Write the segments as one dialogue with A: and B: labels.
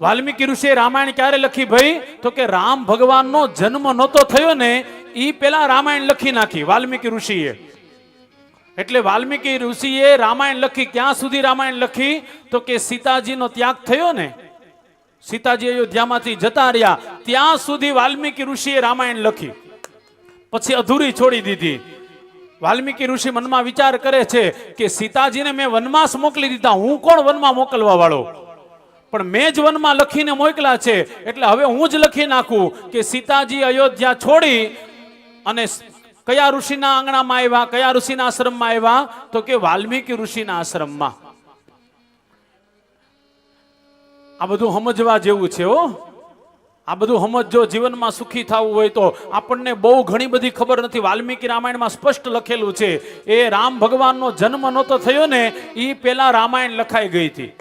A: વાલ્મીકી ઋષિએ રામાયણ ક્યારે લખી ભાઈ? તો કે રામ ભગવાનનો જન્મ નહોતો થયો ને એ પેલા રામાયણ લખી નાખી વાલ્મીકી ઋષિએ. એટલે વાલ્મીકી ઋષિએ રામાયણ લખી, ક્યાં સુધી રામાયણ લખી? તો કે સીતાજીનો ત્યાગ થયો ને, સીતાજી અયોધ્યામાંથી જતા રહ્યા, ત્યાં સુધી વાલ્મીકી ઋષિએ રામાયણ લખી. પછી અધૂરી છોડી દીધી. વાલ્મીકી ઋષિ મનમાં વિચાર કરે છે કે સીતાજીને મેં વનવાસ મોકલી દીધા, હું કોણ વનમાં મોકલવા વાળો પણ મેં જ વનમાં લખીને મોકલા છે. એટલે હવે હું જ લખી નાખું કે સીતાજી અયોધ્યા છોડી અને કયા ઋષિના આંગણામાં આવ્યા, કયા ઋષિના આશ્રમમાં આવ્યા? તો કે વાલ્મીકી ઋષિના આશ્રમમાં. આ બધું સમજવા જેવું છે હો. આ બધું સમજો જીવનમાં સુખી થવું હોય તો આપણને બહુ ઘણી બધી ખબર નથી. વાલ્મીકી રામાયણમાં સ્પષ્ટ લખેલું છે. એ રામ ભગવાનનો જન્મ નહોતો થયો ને એ પહેલા રામાયણ લખાઈ ગઈ હતી.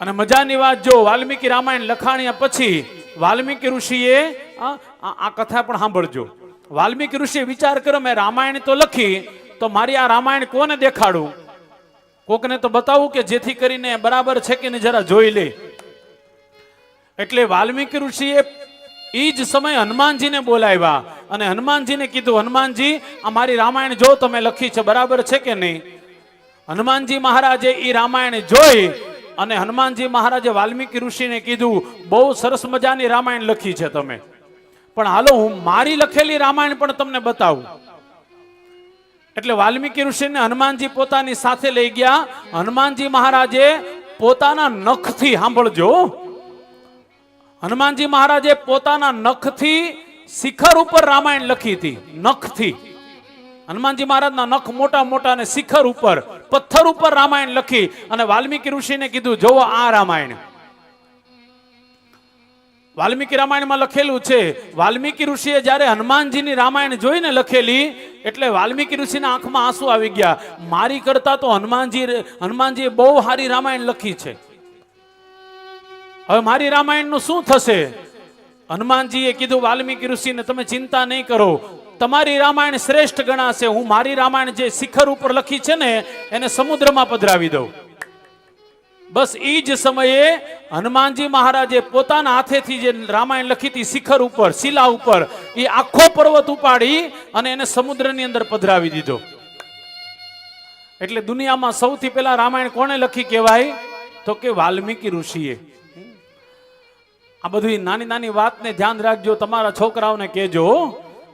A: અને મજાની વાત જો, વાલ્મીકી રામાયણ લખાણ્યા પછી વાલ્મીકી ઋષિએ આ કથા પણ સાંભળજો. વાલ્મીકી ઋષિએ વિચાર કર્યો, મેં રામાયણ તો લખી, તો મારી આ રામાયણ કોને દેખાડું? કોકને તો બતાવું કે જેથી કરીને બરાબર છે કે નહીં, જરા જોઈ લે. એટલે વાલ્મીકી ઋષિએ એ જ સમયે હનુમાનજીને બોલાવ્યા અને હનુમાનજીને કીધું, હનુમાનજી, આ મારી રામાયણ જો તમે લખી છે, બરાબર છે કે નહીં? હનુમાનજી મહારાજે એ રામાયણ જોઈ અને હનુમાનજી મહારાજે વાલ્મીકી ઋષિને કીધું, બહુ સરસ મજાની રામાયણ લખી છે તમે. પણ હાલો, હું મારી લખેલી રામાયણ પણ તમને બતાવું. એટલે વાલ્મીકી ઋષિને હનુમાનજી પોતાની સાથે લઈ ગયા. હનુમાનજી મહારાજે પોતાના નખથી સાંભળજો. હનુમાનજી મહારાજે પોતાના નખથી શિખર ઉપર રામાયણ લખી હતી. નખથી. હનુમાનજી મહારાજના નખ મોટા મોટા ને શિખર ઉપર. પથ્થર ઉપર રામાયણ લખી અને વાલ્મીકી ઋષિને કીધું, જોવો આ રામાયણ. વાલ્મીકી રામાયણમાં લખેલું છે, વાલ્મીકી ઋષિએ જ્યારે હનુમાનજીની રામાયણ જોઈને લખેલી, એટલે વાલ્મીકી ઋષિના આંખમાં આંસુ આવી ગયા. મારી કરતા તો હનુમાનજી હનુમાનજીએ બહુ સારી રામાયણ લખી છે. હવે મારી રામાયણનું શું થશે? હનુમાનજીએ કીધું, વાલ્મીકી ઋષિને તમે ચિંતા નહીં કરો. તમારી રામાયણ શ્રેષ્ઠ ગણાશે, હું મારી રામાયણ જે શિખર ઉપર લખી છે ને, એને સમુદ્રમાં પધરાવી દઉં. બસ એ જ સમયે હનુમાનજી મહારાજે પોતાના હાથેથી જે રામાયણ લખી હતી શિખર ઉપર, શિલા ઉપર એ આખો પર્વત ઉપાડી અને એને સમુદ્રની અંદર પધરાવી દીધો. એટલે દુનિયામાં સૌથી પહેલા રામાયણ કોણે લખી કહેવાય? તો કે વાલ્મીકી ઋષિએ. આ બધી નાની નાની વાતને ધ્યાન રાખજો, તમારા છોકરાઓને કહેજો.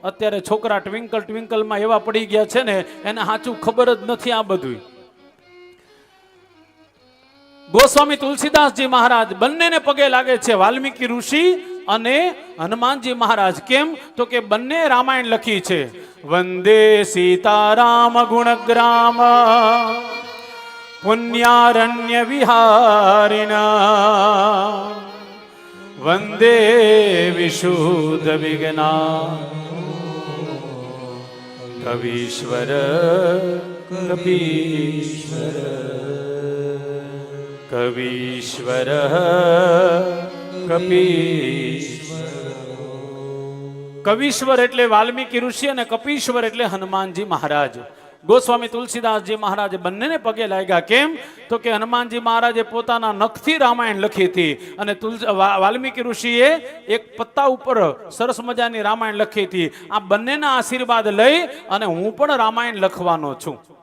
A: અત્યારે છોકરા ટ્વિંકલ ટ્વિંકલમાં એવા પડી ગયા છે ને, એને સાચું ખબર જ નથી આ બધું ગોસ્વામી તુલસીદાસજી મહારાજ, બંનેને પગે લાગે છે વાલ્મીકી ઋષિ અને હનુમાનજી મહારાજ. કેમ? તો કે બંને રામાયણ લખી છે, વંદે સીતારામ ગુણગ્રામ, પુણ્યારણ્ય વિહારિણા, વંદે વિશુદ્ધ વિજ્ઞા કવીશ્વર કપીશ્વર કવીશ્વર કપીશ્વર કવીશ્વર એટલે વાલ્મીકી ઋષિ અને કપીશ્વર એટલે હનુમાનજી મહારાજ. ગોસ્વામી તુલસીદાસજી મહારાજે બંનેને પગે લાગ્યા. કેમ? તો કે હનુમાનજી મહારાજે પોતાના નખથી રામાયણ લખી હતી. અને તુલસી વાલ્મીકી ઋષિએ એક પત્તા ઉપર સરસ મજાની રામાયણ લખી હતી. આ બંનેના આશીર્વાદ લઈ અને હું પણ રામાયણ લખવાનો છું.